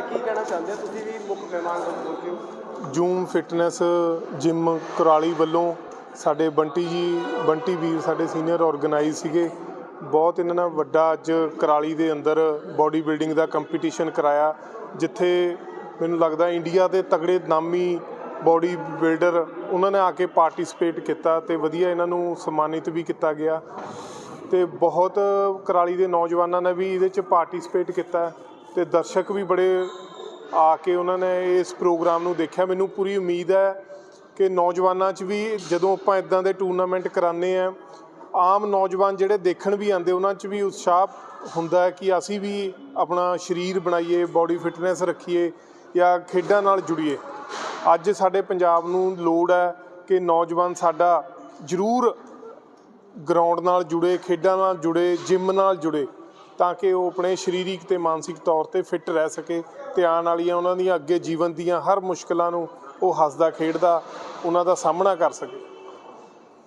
ਚਾਹੁੰਦੇ ਹੋ? ਤੁਸੀਂ ਵੀ ਮੁੱਖ ਮਹਿਮਾਨ ਬਣ ਕੇ। ਜੂਮ ਫਿਟਨੈਸ ਜਿਮ ਕੁਰਾਲੀ ਵੱਲੋਂ ਸਾਡੇ ਬੰਟੀ ਜੀ, ਬੰਟੀ ਵੀਰ ਸਾਡੇ ਸੀਨੀਅਰ ਆਰਗੇਨਾਈਜ਼ ਸੀਗੇ। ਬਹੁਤ ਇਹਨਾਂ ਨੇ ਵੱਡਾ ਅੱਜ ਕੁਰਾਲੀ ਦੇ ਅੰਦਰ ਬਾਡੀ ਬਿਲਡਿੰਗ ਦਾ ਕੰਪੀਟੀਸ਼ਨ ਕਰਾਇਆ, ਜਿੱਥੇ ਮੈਨੂੰ ਲੱਗਦਾ ਇੰਡੀਆ ਦੇ ਤਗੜੇ ਨਾਮੀ ਬਾਡੀ ਬਿਲਡਰ ਉਹਨਾਂ ਨੇ ਆ ਕੇ ਪਾਰਟਿਸਿਪੇਟ ਕੀਤਾ ਤੇ ਵਧੀਆ ਇਹਨਾਂ ਨੂੰ ਸਨਮਾਨਿਤ ਵੀ ਕੀਤਾ ਗਿਆ। ਤੇ ਬਹੁਤ ਕਰਾਲੀ ਦੇ ਨੌਜਵਾਨਾਂ ਨੇ ਵੀ ਇਹਦੇ ਚ ਪਾਰਟਿਸਿਪੇਟ ਕੀਤਾ। ਤੇ ਦਰਸ਼ਕ ਵੀ ਬੜੇ ਆ ਕੇ ਉਹਨਾਂ ਨੇ ਇਸ ਪ੍ਰੋਗਰਾਮ ਨੂੰ ਦੇਖਿਆ। ਮੈਨੂੰ ਪੂਰੀ ਉਮੀਦ ਹੈ ਕਿ ਨੌਜਵਾਨਾਂ 'ਚ ਵੀ ਜਦੋਂ ਆਪਾਂ ਇਦਾਂ ਦੇ ਟੂਰਨਾਮੈਂਟ ਕਰਾਉਂਦੇ ਆ ਆਮ ਨੌਜਵਾਨ ਜਿਹੜੇ ਦੇਖਣ ਵੀ ਆਉਂਦੇ, ਉਹਨਾਂ 'ਚ ਵੀ ਉਤਸ਼ਾਹ ਹੁੰਦਾ ਹੈ ਕਿ ਅਸੀਂ ਵੀ ਆਪਣਾ ਸਰੀਰ ਬਣਾਈਏ ਬਾਡੀ ਫਿਟਨੈਸ ਰੱਖੀਏ ਜਾਂ ਖੇਡਾਂ ਨਾਲ ਜੁੜੀਏ। ਅੱਜ ਸਾਡੇ ਪੰਜਾਬ ਨੂੰ ਲੋੜ ਹੈ ਕਿ ਨੌਜਵਾਨ ਸਾਡਾ ਜ਼ਰੂਰ ਗਰਾਊਂਡ ਨਾਲ ਜੁੜੇ, ਖੇਡਾਂ ਨਾਲ ਜੁੜੇ ਜਿਮ ਨਾਲ ਜੁੜੇ। ਤਾਂ ਕਿ ਉਹ ਆਪਣੇ ਸਰੀਰਿਕ ਤੇ ਮਾਨਸਿਕ ਤੌਰ ਤੇ ਫਿੱਟ ਰਹਿ ਸਕੇ ਤੇ ਆਉਣ ਵਾਲੀਆਂ ਉਹਨਾਂ ਦੀਆਂ ਅੱਗੇ ਜੀਵਨ ਦੀਆਂ ਹਰ ਮੁਸ਼ਕਲਾਂ ਨੂੰ ਉਹ ਹੱਸਦਾ, ਖੇਡਦਾ, ਉਹਨਾਂ ਦਾ ਸਾਹਮਣਾ ਕਰ ਸਕੇ।